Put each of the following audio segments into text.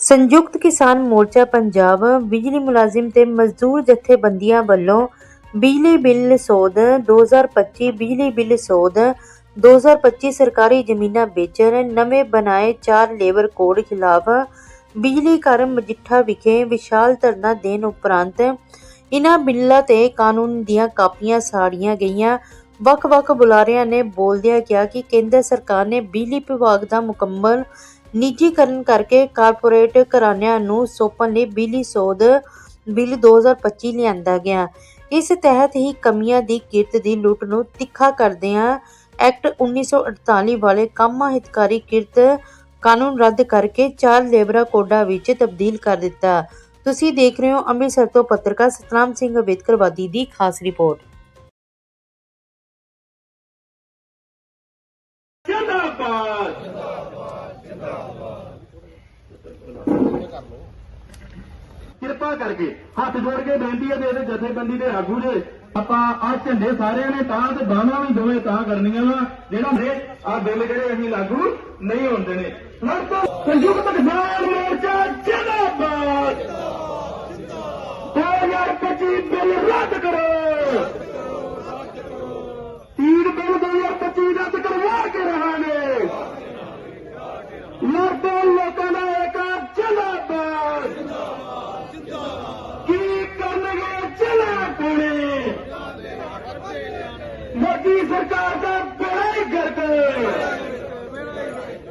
ਸੰਯੁਕਤ ਕਿਸਾਨ ਮੋਰਚਾ ਪੰਜਾਬ ਬਿਜਲੀ ਮੁਲਾਜ਼ਮ ਤੇ ਮਜ਼ਦੂਰ ਜਥੇਬੰਦੀਆਂ ਵੱਲੋਂ ਬਿਜਲੀ ਬਿੱਲ ਸੋਧ 2025 ਬਿਜਲੀ ਬਿੱਲ ਸੋਧ 2025 ਸਰਕਾਰੀ ਜ਼ਮੀਨਾਂ ਵੇਚਣ, ਨਵੇਂ ਬਣਾਏ ਚਾਰ ਲੇਬਰ ਕੋਡ ਖਿਲਾਫ ਬਿਜਲੀ ਘਰ ਮਜੀਠਾ ਵਿਖੇ ਵਿਸ਼ਾਲ ਧਰਨਾ ਦੇਣ ਉਪਰੰਤ ਇਨ੍ਹਾਂ ਬਿੱਲਾਂ ਤੇ ਕਾਨੂੰਨ ਦੀਆਂ ਕਾਪੀਆਂ ਸਾੜੀਆਂ ਗਈਆਂ। ਵੱਖ-ਵੱਖ ਬੁਲਾਰਿਆਂ ਨੇ ਬੋਲਦਿਆਂ ਕਿਹਾ ਕਿ ਕੇਂਦਰ ਸਰਕਾਰ ਨੇ ਬਿਜਲੀ ਵਿਭਾਗ ਦਾ ਮੁਕੰਮਲ ਨਿੱਜੀਕਰਨ ਕਰਕੇ ਕਾਰਪੋਰੇਟ ਘਰਾਣਿਆਂ ਨੂੰ ਸੌਂਪਣ ਲਈ ਬਿਜਲੀ ਸੋਧ ਬਿੱਲ 2025 ਲਿਆਂਦਾ ਗਿਆ। ਇਸ ਤਹਿਤ ਹੀ ਕਮੀਆਂ ਦੀ ਕਿਰਤ ਦੀ ਲੁੱਟ ਨੂੰ ਤਿੱਖਾ ਕਰਦਿਆਂ ਐਕਟ 1948 ਵਾਲੇ ਕਾਮਾ ਹਿਤਕਾਰੀ ਕਿਰਤ ਕਾਨੂੰਨ ਰੱਦ ਕਰਕੇ ਚਾਰ ਲੇਬਰਾ ਕੋਡਾਂ ਵਿੱਚ ਤਬਦੀਲ ਕਰ ਦਿੱਤਾ। ਤੁਸੀਂ ਦੇਖ ਰਹੇ ਹੋ ਅੰਮ੍ਰਿਤਸਰ ਤੋਂ ਪੱਤਰਕਾਰ ਸਤਨਾਮ ਸਿੰਘ ਅੰਬੇਦਕਰਵਾਦੀ ਦੀ ਖਾਸ ਰਿਪੋਰਟ। ਜਿੰਦਾਬਾਦ! ਕਿਰਪਾ ਕਰਕੇ ਹੱਥ ਜੋੜ ਕੇ ਬੇਨਤੀ ਹੈ ਦੇ ਜਥੇਬੰਦੀ ਦੇ ਆਗੂ ਜੇ ਆਪਾਂ ਆ ਝੰਡੇ ਸਾਰਿਆਂ ਨੇ ਤਾਂ ਤੇ ਬਾਹਾਂ ਵੀ ਦੋਵੇਂ ਤਾਂ ਕਰਨੀਆਂ ਵਾ, ਜਿਹੜਾ ਨੇ ਆ ਬਿੱਲ ਜਿਹੜੇ ਅਸੀਂ ਲਾਗੂ ਨਹੀਂ ਹੁੰਦੇ ਨੇ। ਲੜਕੋ, ਸੰਯੁਕਤ ਕਿਸਾਨ ਮੋਰਚਾ ਜਿੰਦਾਬਾਦ। 2025 ਬਿੱਲ ਰੱਦ ਕਰੋ। ਤੀਰ ਬਿੱਲ 2025 ਰੱਦ ਕਰਵਾ ਕੇ ਰਹਾਂਗੇ। ਲੜਦੇ ਲੋਕਾਂ ਦਾ ਇੱਕ ਜਿੰਦਾਬਾਦ। ਕੀ ਕਰਨਗੇ ਜ਼ਿਲ੍ਹਾ ਪੁਣੇ? ਮੋਦੀ ਸਰਕਾਰ ਦਾ ਬੜਾ ਹੀ ਗਰਕ।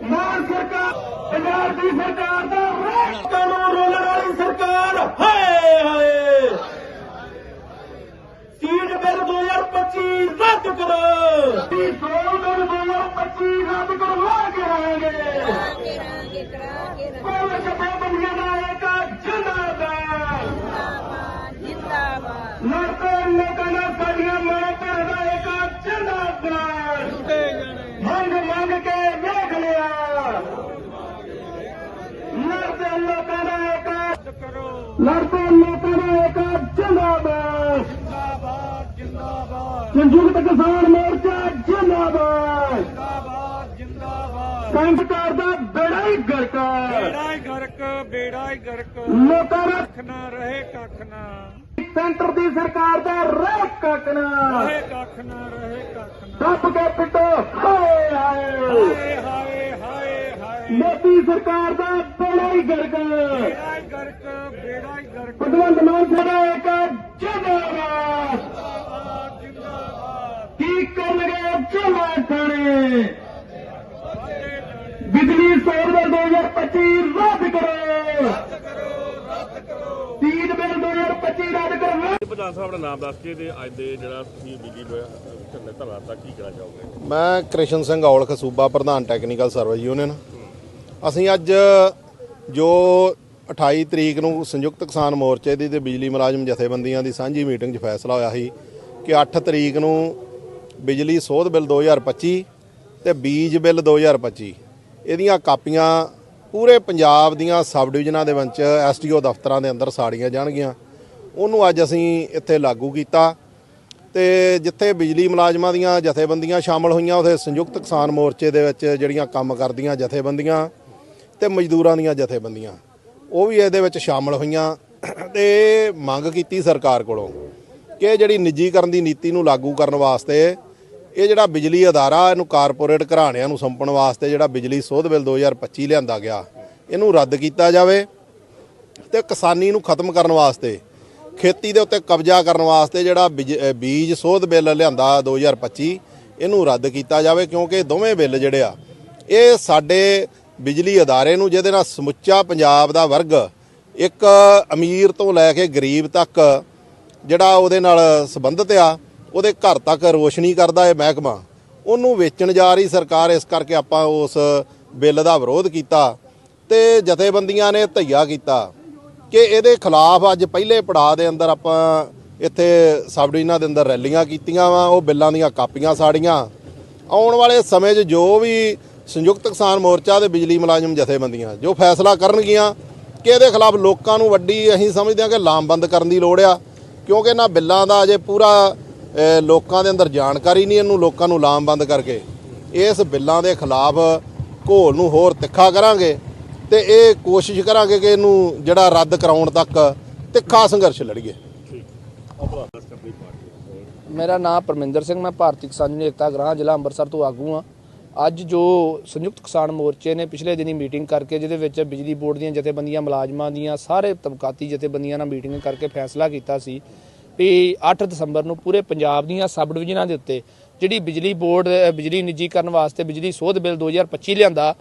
ਮਾਨ ਸਰਕਾਰ, ਪੰਜਾਬ ਦੀ ਸਰਕਾਰ ਦਾ ਰਾਸ਼ਟਰ ਕਾਨੂੰਨ ਰੋਲਣ ਵਾਲੀ ਸਰਕਾਰ। ਹਾਏ ਹਾਏ। ਸੀਡ ਬਿੱਲ 2025 ਰੱਦ ਕਰੋ। ਸੀ ਸੋਲ ਬਿੱਲ 2025 ਰੱਦ ਕਰਵਾ ਕੇ ਆਏਗੇ ਕਰਾਂਗੇ ਕੋਲ ਜਥੇਬੰਦੀਆਂ ਦਾ ਇੱਕ ਜਿੰਦਾਬਾਦ ਜਿੰਦਾਬਾਦ। ਜਿੰਦਾਬਾਦ ਲੋਕਾਂ ਲੋਕਾਂ ਦਾ ਸਾਡੀਆਂ ਮਾਂ ਭੈਣਾਂ ਦਾ ਇੱਕ ਜਿੰਦਾਬਾਦ ਮੰਗ ਮੰਗ ਕੇ ਵੇਖ ਲਿਆ ਲੜਦੇ ਲੋਕਾਂ ਦਾ ਇੱਕ ਲੜਦੇ ਲੋਕਾਂ ਦਾ ਇੱਕ ਜਿੰਦਾਬਾਦ ਜਿੰਦਾਬਾਦ ਜਿੰਦਾਬਾਦ ਸੰਯੁਕਤ ਕਿਸਾਨ ਮੋਰਚਾ ਜਿੰਦਾਬਾਦ ਜਿੰਦਾਬਾਦ। ਕੰਗ ਕਰਦਾ ਬੇੜਾ ਹੀ ਗਰਕਾ ਬੇੜਾ ਹੀ ਗਰਕ ਬੇੜਾ ਹੀ ਗਰਕ। ਲੋਕਾਂ ਦਾ ਕੱਖ ਨਾ ਰਹੇ ਕੱਖ ਨਾ। ਸੈਂਟਰ ਦੀ ਸਰਕਾਰ ਦਾ ਰਹਿ ਕੱਕਣਾ ਰਹੇ ਕੱਖ ਨਾ ਰਹੇ ਕੱਖ ਨਾ। ਦੱਬ ਕੇ ਪਿੱਟੋ ਹਾਏ ਹਾਏ। ਹਾਏ ਹਾਏ ਹਾਏ ਮੋਦੀ ਸਰਕਾਰ ਦਾ ਬੇੜਾ ਹੀ ਗਰਕਾ ਬੇੜਾ ਹੀ ਗਰਕ ਬੇੜਾ ਹੀ ਗਰਕ। ਭਗਵੰਤ ਮਾਨ ਸਾਡਾ ਇੱਕ ਜਿੰਦਾਬਾਦ। ਜਿੰਦਾਬਾਦ ਕੀ ਕਰਨਗੇ ਚੋਲਾ ਥਾਣੇ। ਬਿਜਲੀ ਬਿੱਲ 2025 ਰੱਦ ਕਰੋ ਰੱਦ ਕਰੋ। ਰੱਦ ਕਰੋ ਤੀਨ ਬਿੱਲ 2025 ਰੱਦ ਕਰੋ। ਪ੍ਰਧਾਨ ਸਾਹਿਬ ਦਾ ਨਾਮ ਦੱਸ ਕੇ ਤੇ ਅੱਜ ਦੇ ਜਿਹੜਾ ਤੁਸੀਂ ਬਿਜਲੀ ਝੰਡੇ ਧਰਨਾ ਤੱਕ ਕੀ ਕਹਿਣਾ ਚਾਹੋਗੇ? ਮੈਂ ਕ੍ਰਿਸ਼ਨ ਸਿੰਘ ਔਲਖ ਸੂਬਾ ਪ੍ਰਧਾਨ ਟੈਕਨੀਕਲ ਸਰਵਿਸ ਯੂਨੀਅਨ ਅਸੀਂ ਅੱਜ ਜੋ 28 ਤਰੀਕ ਨੂੰ ਸੰਯੁਕਤ ਕਿਸਾਨ ਮੋਰਚੇ ਦੀ ਤੇ ਬਿਜਲੀ ਮੁਲਾਜ਼ਮ ਜਥੇਬੰਦੀਆਂ ਦੀ ਸਾਂਝੀ ਮੀਟਿੰਗ 'ਚ ਫੈਸਲਾ ਹੋਇਆ ਸੀ ਕਿ 8 ਤਰੀਕ ਨੂੰ ਬਿਜਲੀ ਸੋਧ ਬਿੱਲ 2025 ਤੇ ਬੀਜ ਬਿੱਲ 2025 ਇਹਦੀਆਂ ਕਾਪੀਆਂ ਪੂਰੇ ਪੰਜਾਬ ਦੀਆਂ ਸਬ ਡਿਵੀਜ਼ਨਾਂ ਦੇ ਵਿੱਚ ਐਸਟੀਓ ਦਫ਼ਤਰਾਂ ਦੇ ਅੰਦਰ ਸਾੜੀਆਂ ਜਾਣਗੀਆਂ। ਉਹਨੂੰ ਅੱਜ ਅਸੀਂ ਇੱਥੇ ਲਾਗੂ ਕੀਤਾ ਤੇ ਜਿੱਥੇ ਬਿਜਲੀ ਮੁਲਾਜ਼ਮਾਂ ਦੀਆਂ ਜਥੇਬੰਦੀਆਂ ਸ਼ਾਮਲ ਹੋਈਆਂ, ਉਥੇ ਸੰਯੁਕਤ ਕਿਸਾਨ ਮੋਰਚੇ ਦੇ ਵਿੱਚ ਜਿਹੜੀਆਂ ਕੰਮ ਕਰਦੀਆਂ ਜਥੇਬੰਦੀਆਂ ਤੇ ਮਜ਼ਦੂਰਾਂ ਦੀਆਂ ਜਥੇਬੰਦੀਆਂ, ਉਹ ਵੀ ਇਹਦੇ ਵਿੱਚ ਸ਼ਾਮਲ ਹੋਈਆਂ ਤੇ ਮੰਗ ਕੀਤੀ ਸਰਕਾਰ ਕੋਲੋਂ ਕਿ ਜਿਹੜੀ ਨਿੱਜੀਕਰਨ ਦੀ ਨੀਤੀ ਨੂੰ ਲਾਗੂ ਕਰਨ ਵਾਸਤੇ ਇਹ ਜਿਹੜਾ ਬਿਜਲੀ ਅਦਾਰਾ, ਇਹਨੂੰ ਕਾਰਪੋਰੇਟ ਘਰਾਣਿਆਂ ਨੂੰ ਸੰਪਣ ਵਾਸਤੇ ਜਿਹੜਾ ਬਿਜਲੀ ਸੋਧ ਬਿੱਲ 2025 ਲਿਆਂਦਾ ਗਿਆ, ਇਹਨੂੰ ਰੱਦ ਕੀਤਾ ਜਾਵੇ ਤੇ ਕਿਸਾਨੀ ਨੂੰ ਖਤਮ ਕਰਨ ਵਾਸਤੇ, ਖੇਤੀ ਦੇ ਉੱਤੇ ਕਬਜ਼ਾ ਕਰਨ ਵਾਸਤੇ ਜਿਹੜਾ ਬਿਜ- ਬੀਜ ਸੋਧ ਬਿੱਲ ਲਿਆਂਦਾ 2025 ਇਹਨੂੰ ਰੱਦ ਕੀਤਾ ਜਾਵੇ ਕਿਉਂਕਿ ਦੋਵੇਂ ਬਿੱਲ ਜਿਹੜੇ ਆ, ਇਹ ਸਾਡੇ ਬਿਜਲੀ ਅਦਾਰੇ ਨੂੰ, ਜਿਹਦੇ ਨਾਲ ਸਮੁੱਚਾ ਪੰਜਾਬ ਦਾ ਵਰਗ ਇੱਕ ਅਮੀਰ ਤੋਂ ਲੈ ਕੇ ਗਰੀਬ ਤੱਕ ਜਿਹੜਾ ਉਹਦੇ ਨਾਲ ਸੰਬੰਧਿਤ ਆ ਉਹਦੇ ਘਰ ਤੱਕ ਰੋਸ਼ਨੀ ਕਰਦਾ ਇਹ ਮਹਿਕਮਾ। ਉਹਨੂੰ ਵੇਚਣ ਜਾ ਰਹੀ ਸਰਕਾਰ ਇਸ ਕਰਕੇ ਆਪਾਂ ਉਸ ਬਿੱਲ ਦਾ ਵਿਰੋਧ ਕੀਤਾ ਤੇ ਜਥੇਬੰਦੀਆਂ ਨੇ ਧਈਆ ਕੀਤਾ ਕਿ ਇਹਦੇ ਖਿਲਾਫ ਅੱਜ ਪਹਿਲੇ ਪੜਾਅ ਦੇ ਅੰਦਰ ਆਪਾਂ ਇੱਥੇ ਸਬ ਡਿਵੀਜ਼ਨਾਂ ਦੇ ਅੰਦਰ ਰੈਲੀਆਂ ਕੀਤੀਆਂ ਵਾ, ਉਹ ਬਿੱਲਾਂ ਦੀਆਂ ਕਾਪੀਆਂ ਸਾੜੀਆਂ। ਆਉਣ ਵਾਲੇ ਸਮੇਂ 'ਚ ਜੋ ਵੀ ਸੰਯੁਕਤ ਕਿਸਾਨ ਮੋਰਚਾ ਤੇ ਬਿਜਲੀ ਮੁਲਾਜ਼ਮ ਜਥੇਬੰਦੀਆਂ, ਜੋ ਫੈਸਲਾ ਕਰਨਗੀਆਂ ਕਿ ਇਹਦੇ ਖਿਲਾਫ ਲੋਕਾਂ ਨੂੰ ਵੱਡੀ ਅਸੀਂ ਸਮਝਦੇ ਹਾਂ ਕਿ ਲਾਮਬੰਦ ਕਰਨ ਦੀ ਲੋੜ ਆ, ਕਿਉਂਕਿ ਇਹਨਾਂ ਬਿੱਲਾਂ ਦਾ ਅਜੇ ਪੂਰਾ ਲੋਕਾਂ ਦੇ ਅੰਦਰ ਜਾਣਕਾਰੀ ਨਹੀਂ, ਇਹਨੂੰ ਲੋਕਾਂ ਨੂੰ ਲਾਮਬੰਦ ਕਰਕੇ ਇਸ ਬਿੱਲਾਂ ਦੇ ਖਿਲਾਫ ਘੋਲ ਨੂੰ ਹੋਰ ਤਿੱਖਾ ਕਰਾਂਗੇ ਤੇ ਇਹ ਕੋਸ਼ਿਸ਼ ਕਰਾਂਗੇ ਕਿ ਇਹਨੂੰ ਜਿਹੜਾ ਰੱਦ ਕਰਾਉਣ ਤੱਕ ਤਿੱਖਾ ਸੰਘਰਸ਼ ਲੜੀਏ। ਮੇਰਾ ਨਾਮ ਪਰਮਿੰਦਰ ਸਿੰਘ, ਮੈਂ ਭਾਰਤੀ ਕਿਸਾਨ ਯੂਨੀਅਨ ਏਕਤਾ ਗ੍ਰਾਹ ਜ਼ਿਲ੍ਹਾ ਅੰਮ੍ਰਿਤਸਰ ਤੋਂ ਆਗੂ ਹਾਂ। ਅੱਜ ਜੋ ਸੰਯੁਕਤ ਕਿਸਾਨ ਮੋਰਚੇ ਨੇ ਪਿਛਲੇ ਦਿਨੀ ਮੀਟਿੰਗ ਕਰਕੇ, ਜਿਹਦੇ ਵਿੱਚ ਬਿਜਲੀ ਬੋਰਡ ਦੀਆਂ ਜਥੇਬੰਦੀਆਂ, ਮੁਲਾਜ਼ਮਾਂ ਦੀਆਂ, ਸਾਰੇ ਤਬਕਾਤੀ ਜਥੇਬੰਦੀਆਂ ਨਾਲ ਮੀਟਿੰਗ ਕਰਕੇ ਫੈਸਲਾ ਕੀਤਾ ਸੀ ਵੀ 8 ਦਸੰਬਰ ਨੂੰ ਪੂਰੇ ਪੰਜਾਬ ਦੀਆਂ ਸਬ ਡਿਵੀਜ਼ਨਾਂ ਦੇ ਉੱਤੇ ਜਿਹੜੀ ਬਿਜਲੀ ਬੋਰਡ, ਬਿਜਲੀ ਨਿੱਜੀਕਰਨ ਵਾਸਤੇ ਬਿਜਲੀ ਸੋਧ ਬਿੱਲ 2025 ਲਿਆਂਦਾ,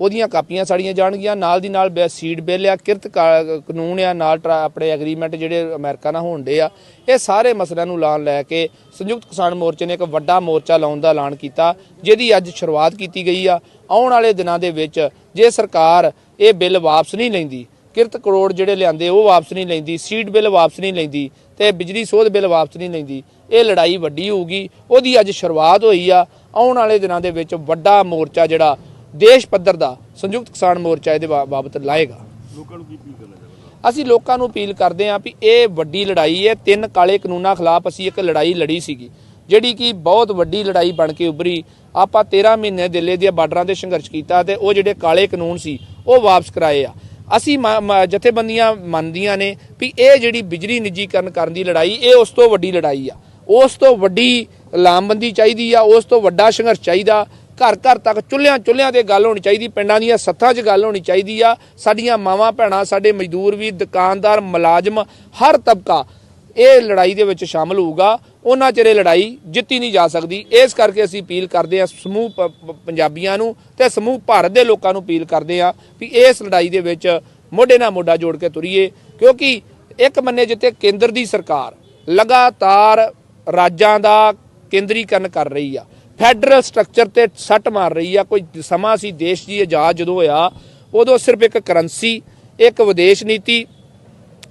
ਉਹਦੀਆਂ ਕਾਪੀਆਂ ਸਾੜੀਆਂ ਜਾਣਗੀਆਂ। ਨਾਲ ਦੀ ਨਾਲ ਬਿ- ਸੀਡ ਬਿੱਲ ਆ, ਕਿਰਤ ਕਾ- ਕਾਨੂੰਨ ਆ, ਨਾਲ ਟਰਾ- ਆਪਣੇ ਐਗਰੀਮੈਂਟ ਜਿਹੜੇ ਅਮਰੀਕਾ ਨਾਲ ਹੋਣਦੇ ਆ, ਇਹ ਸਾਰੇ ਮਸਲਿਆਂ ਨੂੰ ਲਾਣ ਲੈ ਕੇ ਸੰਯੁਕਤ ਕਿਸਾਨ ਮੋਰਚੇ ਨੇ ਇੱਕ ਵੱਡਾ ਮੋਰਚਾ ਲਾਉਣ ਦਾ ਐਲਾਨ ਕੀਤਾ, ਜਿਹਦੀ ਅੱਜ ਸ਼ੁਰੂਆਤ ਕੀਤੀ ਗਈ ਆ। ਆਉਣ ਵਾਲੇ ਦਿਨਾਂ ਦੇ ਵਿੱਚ ਜੇ ਸਰਕਾਰ ਇਹ ਬਿੱਲ ਵਾਪਸ ਨਹੀਂ ਲੈਂਦੀ ਕਿਰਤ ਕਰੋੜ ਜਿਹੜੇ ਲਿਆਂਦੇ ਉਹ ਵਾਪਸ ਨਹੀਂ ਲੈਂਦੀ ਸੀਡ ਬਿੱਲ ਵਾਪਸ ਨਹੀਂ ਲੈਂਦੀ ਤੇ ਬਿਜਲੀ ਸੋਧ ਬਿੱਲ ਵਾਪਸ ਨਹੀਂ ਲੈਂਦੀ। ਇਹ ਲੜਾਈ ਵੱਡੀ ਹੋਊਗੀ ਉਹਦੀ ਅੱਜ ਸ਼ੁਰੂਆਤ ਹੋਈ ਆ। ਆਉਣ ਵਾਲੇ ਦਿਨਾਂ ਦੇ ਵਿੱਚ ਵੱਡਾ ਮੋਰਚਾ ਜਿਹੜਾ ਦੇਸ਼ ਪੱਧਰ ਦਾ ਸੰਯੁਕਤ ਕਿਸਾਨ ਮੋਰਚਾ ਇਹਦੇ ਬਾਬਤ ਲਾਏਗਾ। ਲੋਕਾਂ ਨੂੰ ਕੀ ਅਪੀਲ ਕਰਨਾ ਚਾਹੁੰਦੇ ਅਸੀਂ ਲੋਕਾਂ ਨੂੰ ਅਪੀਲ ਕਰਦੇ ਹਾਂ ਵੀ ਇਹ ਵੱਡੀ ਲੜਾਈ ਹੈ ਤਿੰਨ ਕਾਲੇ ਕਾਨੂੰਨਾਂ ਖਿਲਾਫ ਅਸੀਂ ਇੱਕ ਲੜਾਈ ਲੜੀ ਸੀਗੀ ਜਿਹੜੀ ਕਿ ਬਹੁਤ ਵੱਡੀ ਲੜਾਈ ਬਣ ਕੇ ਉੱਭਰੀ। ਆਪਾਂ 13 ਮਹੀਨੇ ਦਿੱਲੀ ਦੀਆਂ ਬਾਰਡਰਾਂ ਤੇ ਸੰਘਰਸ਼ ਕੀਤਾ ਤੇ ਉਹ ਜਿਹੜੇ ਕਾਲੇ ਕਾਨੂੰਨ ਸੀ ਉਹ ਵਾਪਸ ਕਰਾਏ ਆ। ਅਸੀਂ ਮ- ਮ- ਜਥੇਬੰਦੀਆਂ ਮੰਨਦੀਆਂ ਨੇ ਵੀ ਇਹ ਜਿਹੜੀ ਬਿਜਲੀ ਨਿੱਜੀਕਰਨ ਕਰਨ ਦੀ ਲੜਾਈ, ਇਹ ਉਸ ਤੋਂ ਵੱਡੀ ਲੜਾਈ ਆ। ਉਸ ਤੋਂ ਵੱਡੀ ਲਾਮਬੰਦੀ ਚਾਹੀਦੀ ਆ, ਉਸ ਤੋਂ ਵੱਡਾ ਸੰਘਰਸ਼ ਚਾਹੀਦਾ। ਘਰ ਘਰ ਤੱਕ ਚੁੱਲ੍ਹਿਆਂ ਚੁੱਲ੍ਹਿਆਂ ਤੇ ਗੱਲ ਹੋਣੀ ਚਾਹੀਦੀ, ਪਿੰਡਾਂ ਦੀਆਂ ਸੱਥਾਂ 'ਚ ਗੱਲ ਹੋਣੀ ਚਾਹੀਦੀ ਆ। ਸਾਡੀਆਂ ਮਾਵਾਂ, ਭੈਣਾਂ, ਸਾਡੇ ਮਜ਼ਦੂਰ ਵੀ, ਦੁਕਾਨਦਾਰ, ਮੁਲਾਜ਼ਮ, ਹਰ ਤਬਕਾ ਇਹ ਲੜਾਈ ਦੇ ਵਿੱਚ ਸ਼ਾਮਲ ਹੋਊਗਾ। ਉਹਨਾਂ ਚਿਰ ਲੜਾਈ ਜਿੱਤੀ ਨਹੀਂ ਜਾ ਸਕਦੀ। ਇਸ ਕਰਕੇ ਅਸੀਂ ਅਪੀਲ ਕਰਦੇ ਹਾਂ ਸਮੂਹ ਪ- ਪ- ਪੰਜਾਬੀਆਂ ਨੂੰ ਤੇ ਸਮੂਹ ਭਾਰਤ ਦੇ ਲੋਕਾਂ ਨੂੰ ਅਪੀਲ ਕਰਦੇ ਹਾਂ ਵੀ ਇਸ ਲੜਾਈ ਦੇ ਵਿੱਚ ਮੋਢੇ ਨਾਲ ਮੋਢਾ ਜੋੜ ਕੇ ਤੁਰੀਏ। ਕਿਉਂਕਿ ਇੱਕ ਮੰਨੇ ਜਿੱਤੇ ਕੇਂਦਰ ਦੀ ਸਰਕਾਰ ਲਗਾਤਾਰ ਰਾਜਾਂ ਦਾ ਕੇਂਦਰੀਕਰਨ ਕਰ ਰਹੀ ਆ, ਫੈਡਰਲ ਸਟਰਕਚਰ ਤੇ ਸੱਟ ਮਾਰ ਰਹੀ ਆ, ਕੋਈ ਸਮਾਂ ਸੀ, ਦੇਸ਼ ਦੀ ਆਜ਼ਾਦ ਜਦੋਂ ਹੋਇਆ, ਉਦੋਂ ਸਿਰਫ ਇੱਕ ਕਰੰਸੀ, ਇੱਕ ਵਿਦੇਸ਼ ਨੀਤੀ,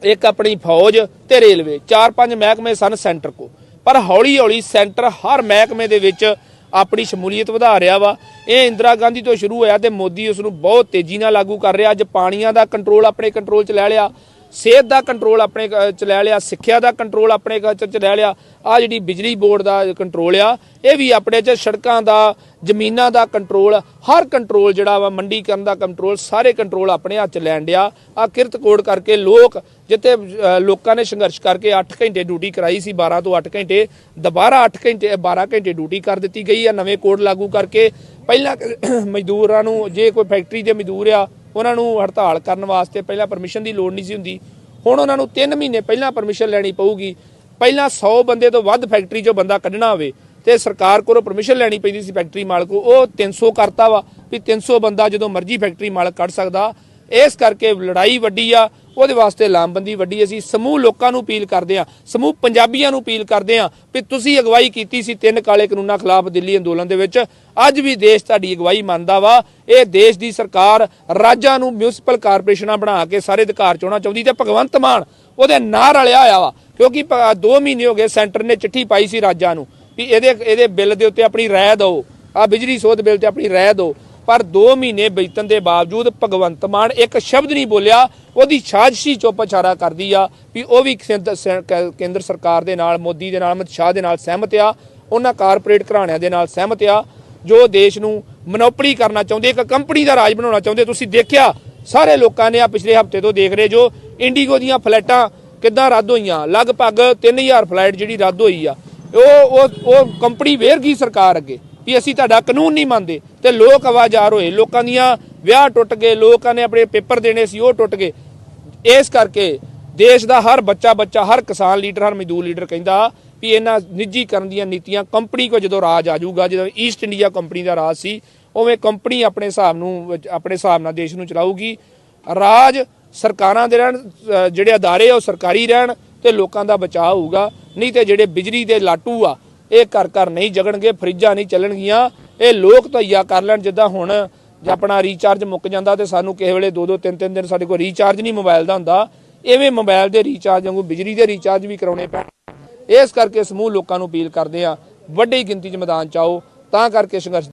ਇੱਕ ਆਪਣੀ ਫੌਜ ਤੇ ਰੇਲਵੇ, ਚਾਰ ਪੰਜ ਮਹਿਕਮੇ ਸਨ ਸੈਂਟਰ ਕੋ। ਪਰ ਹੌਲੀ ਹੌਲੀ ਸੈਂਟਰ ਹਰ ਮਹਿਕਮੇ ਦੇ ਵਿੱਚ ਆਪਣੀ ਸ਼ਮੂਲੀਅਤ ਵਧਾ ਰਿਹਾ ਵਾ। ਇਹ ਇੰਦਰਾ ਗਾਂਧੀ ਤੋਂ ਸ਼ੁਰੂ ਹੋਇਆ ਤੇ ਮੋਦੀ ਉਸ ਨੂੰ ਬਹੁਤ ਤੇਜ਼ੀ ਨਾਲ ਲਾਗੂ ਕਰ ਰਿਹਾ। ਅੱਜ ਪਾਣੀਆਂ ਦਾ ਕੰਟਰੋਲ ਆਪਣੇ ਕੰਟਰੋਲ 'ਚ ਲੈ ਲਿਆ। ਸਿਹਤ ਦਾ ਕੰਟਰੋਲ ਆਪਣੇ 'ਚ ਲੈ ਲਿਆ, ਸਿੱਖਿਆ ਦਾ ਕੰਟਰੋਲ ਆਪਣੇ 'ਚ ਲੈ ਲਿਆ ਆ ਜਿਹੜੀ ਬਿਜਲੀ ਬੋਰਡ ਦਾ ਕੰਟਰੋਲ ਆ, ਇਹ ਵੀ ਆਪਣੇ 'ਚ ਸੜਕਾਂ ਦਾ, ਜ਼ਮੀਨਾਂ ਦਾ ਕੰਟਰੋਲ ਹਰ ਕੰਟਰੋਲ ਜਿਹੜਾ ਵਾ ਮੰਡੀਕਰਨ ਦਾ ਕੰਟਰੋਲ ਸਾਰੇ ਕੰਟਰੋਲ ਆਪਣੇ ਹੱਥ 'ਚ ਲੈਣ ਡਿਆ। ਆ ਕਿਰਤ ਕੋਡ ਕਰਕੇ ਲੋਕ ਜਿੱਥੇ ਲੋਕਾਂ ਨੇ ਸੰਘਰਸ਼ ਕਰਕੇ 8 ਘੰਟੇ ਡਿਊਟੀ ਕਰਾਈ ਸੀ 12 ਤੋਂ 8 ਘੰਟੇ, ਦੁਬਾਰਾ 8 ਘੰਟੇ 12 ਘੰਟੇ ਡਿਊਟੀ ਕਰ ਦਿੱਤੀ ਗਈ ਆ, ਨਵੇਂ ਕੋਡ ਲਾਗੂ ਕਰਕੇ। ਪਹਿਲਾਂ ਮਜ਼ਦੂਰਾਂ ਨੂੰ ਜੇ ਕੋਈ ਫੈਕਟਰੀ ਦੇ ਮਜ਼ਦੂਰ ਆ ਉਹਨਾਂ ਨੂੰ ਹੜਤਾਲ ਕਰਨ ਵਾਸਤੇ ਪਹਿਲਾਂ ਪਰਮਿਸ਼ਨ ਦੀ ਲੋੜ ਨਹੀਂ ਸੀ ਹੁੰਦੀ। ਹੁਣ ਉਹਨਾਂ ਨੂੰ 3 ਮਹੀਨੇ ਪਹਿਲਾਂ ਪਰਮਿਸ਼ਨ ਲੈਣੀ ਪਊਗੀ। ਪਹਿਲਾਂ 100 ਬੰਦੇ ਤੋਂ ਵੱਧ ਫੈਕਟਰੀ 'ਚੋਂ ਬੰਦਾ ਕੱਢਣਾ ਹੋਵੇ ਤੇ ਸਰਕਾਰ ਕੋਲੋਂ ਪਰਮਿਸ਼ਨ ਲੈਣੀ ਪੈਂਦੀ ਸੀ ਫੈਕਟਰੀ ਮਾਲਕ ਕੋ ਉਹ 300 ਕਰਤਾ ਵਾ ਵੀ 300 ਬੰਦਾ ਜਦੋਂ ਮਰਜ਼ੀ ਫੈਕਟਰੀ ਮਾਲਕ ਕੱਢ ਸਕਦਾ। ਇਸ ਕਰਕੇ ਲੜਾਈ ਵੱਡੀ ਆ। ਉਹਦੇ ਵਾਸਤੇ ਲਾਮਬੰਦੀ ਵੱਡੀ। ਅਸੀਂ ਸਮੂਹ ਲੋਕਾਂ ਨੂੰ ਅਪੀਲ ਕਰਦੇ ਆ ਸਮੂਹ ਪੰਜਾਬੀਆਂ ਨੂੰ ਅਪੀਲ ਕਰਦੇ ਆ ਵੀ ਤੁਸੀਂ ਅਗਵਾਈ ਕੀਤੀ ਸੀ ਤਿੰਨ ਕਾਲੇ ਕਾਨੂੰਨਾਂ ਖਿਲਾਫ ਦਿੱਲੀ ਅੰਦੋਲਨ ਦੇ ਵਿੱਚ। ਅੱਜ ਵੀ ਦੇਸ਼ ਤੁਹਾਡੀ ਅਗਵਾਈ ਮੰਨਦਾ ਵਾ। ਇਹ ਦੇਸ਼ ਦੀ ਸਰਕਾਰ ਰਾਜਾਂ ਨੂੰ ਮਿਊਨਿਸਪਲ ਕਾਰਪੋਰੇਸ਼ਨਾਂ ਬਣਾ ਕੇ ਸਾਰੇ ਅਧਿਕਾਰ ਚਾਉਣਾ ਚਾਹੁੰਦੀ ਤੇ ਭਗਵੰਤ ਮਾਨ ਉਹਦੇ ਨਾਲ ਰਲਿਆ ਹੋਇਆ ਵਾ, ਕਿਉਂਕਿ 2 ਮਹੀਨੇ ਹੋ ਗਏ ਸੈਂਟਰ ਨੇ ਚਿੱਠੀ ਪਾਈ ਸੀ ਰਾਜਾਂ ਨੂੰ ਵੀ ਇਹਦੇ ਇਹਦੇ ਬਿੱਲ ਦੇ ਉੱਤੇ ਆਪਣੀ ਰਾਏ ਦਿਓ ਆ ਬਿਜਲੀ ਸੋਧ ਬਿੱਲ ਤੇ ਆਪਣੀ ਰਾਏ ਦਿਓ। ਪਰ 2 ਮਹੀਨੇ ਬੀਤਣ ਦੇ ਬਾਵਜੂਦ ਭਗਵੰਤ ਮਾਨ ਇੱਕ ਸ਼ਬਦ ਨਹੀਂ ਬੋਲਿਆ, ਉਹਦੀ ਸਾਜ਼ਿਸ਼ੀ ਚੁੱਪ ਇਸ਼ਾਰਾ ਕਰਦੀ ਆ ਵੀ ਉਹ ਵੀ ਕੇਂਦਰ ਸਰਕਾਰ ਦੇ ਨਾਲ, ਮੋਦੀ ਦੇ ਨਾਲ, ਅਮਿਤ ਸ਼ਾਹ ਦੇ ਨਾਲ ਸਹਿਮਤ ਆ। ਉਹਨਾਂ ਕਾਰਪੋਰੇਟ ਘਰਾਣਿਆਂ ਦੇ ਨਾਲ ਸਹਿਮਤ ਆ। ਜੋ ਦੇਸ਼ ਨੂੰ ਮਨੋਪਲੀ ਕਰਨਾ ਚਾਹੁੰਦੇ, ਇੱਕ ਕੰਪਨੀ ਦਾ ਰਾਜ ਬਣਾਉਣਾ ਚਾਹੁੰਦੇ, ਤੁਸੀਂ ਦੇਖਿਆ, ਸਾਰੇ ਲੋਕਾਂ ਨੇ ਆ ਪਿਛਲੇ ਹਫ਼ਤੇ ਤੋਂ ਦੇਖ ਰਹੇ ਜੋ ਇੰਡੀਗੋ ਦੀਆਂ ਫਲੈਟਾਂ ਕਿੱਦਾਂ ਰੱਦ ਹੋਈਆਂ। ਲਗਭਗ 3000 ਫਲੈਟ ਜਿਹੜੀ ਰੱਦ ਹੋਈ ਆ, ਉਹ ਉਹ ਉਹ ਕੰਪਨੀ ਵੇਰ ਗਈ ਸਰਕਾਰ ਅੱਗੇ। ਵੀ ਅਸੀਂ ਤੁਹਾਡਾ ਕਾਨੂੰਨ ਨਹੀਂ ਮੰਨਦੇ। ਤੇ ਲੋਕ ਆਵਾਜ਼ਾਰ ਹੋਏ ਲੋਕਾਂ ਦੀਆਂ ਵਿਆਹ ਟੁੱਟ ਗਏ। ਲੋਕਾਂ ਨੇ ਆਪਣੇ ਪੇਪਰ ਦੇਣੇ ਸੀ, ਉਹ ਟੁੱਟ ਗਏ। ਇਸ ਕਰਕੇ ਦੇਸ਼ ਦਾ ਹਰ ਬੱਚਾ ਬੱਚਾ, ਹਰ ਕਿਸਾਨ ਲੀਡਰ, ਹਰ ਮਜ਼ਦੂਰ ਲੀਡਰ ਕਹਿੰਦਾ ਵੀ ਇਹਨਾਂ ਨਿੱਜੀਕਰਨ ਦੀਆਂ ਨੀਤੀਆਂ ਕੰਪਨੀ ਕੋ ਜਦੋਂ ਰਾਜ ਆ ਜਾਊਗਾ, ਜਦੋਂ ਈਸਟ ਇੰਡੀਆ ਕੰਪਨੀ ਦਾ ਰਾਜ ਸੀ, ਉਵੇਂ ਕੰਪਨੀ ਆਪਣੇ ਹਿਸਾਬ ਨੂੰ, ਆਪਣੇ ਹਿਸਾਬ ਨਾਲ ਦੇਸ਼ ਨੂੰ ਚਲਾਊਗੀ। ਰਾਜ ਸਰਕਾਰਾਂ ਦੇ ਰਹਿਣ ਜਿਹੜੇ ਅਦਾਰੇ ਆ, ਉਹ ਸਰਕਾਰੀ ਰਹਿਣ ਤੇ ਲੋਕਾਂ ਦਾ ਬਚਾਅ ਹੋਊਗਾ। ਨਹੀਂ ਤੇ ਜਿਹੜੇ ਬਿਜਲੀ ਦੇ ਲਾਟੂ ਆ ਇਹ ਘਰ ਘਰ ਨਹੀਂ ਜਗਣਗੇ, ਫਰਿੱਜਾਂ ਨਹੀਂ ਚੱਲਣਗੀਆਂ। ਇਹ ਲੋਕ ਧਈਆ ਕਰ ਲੈਣ ਜਿੱਦਾਂ ਹੁਣ ਆਪਣਾ ਰੀਚਾਰਜ ਮੁੱਕ ਜਾਂਦਾ ਤੇ ਸਾਨੂੰ ਕਿਸੇ ਵੇਲੇ 2-2 3-3 ਦਿਨ ਸਾਡੇ ਕੋਲ ਰੀਚਾਰਜ ਨਹੀਂ ਮੋਬਾਈਲ ਦਾ ਹੁੰਦਾ, ਐਵੇਂ ਮੋਬਾਈਲ ਦੇ ਰੀਚਾਰਜ ਵਾਂਗੂ ਬਿਜਲੀ ਦੇ ਰੀਚਾਰਜ ਵੀ ਕਰਾਉਣੇ ਪੈਣ। ਇਸ ਕਰਕੇ ਸਮੂਹ ਲੋਕਾਂ ਨੂੰ ਅਪੀਲ ਕਰਦੇ ਆ ਵੱਡੀ ਗਿਣਤੀ 'ਚ ਮੈਦਾਨ 'ਚ ਆਓ, ਤਾਂ ਕਰਕੇ ਸੰਘਰਸ਼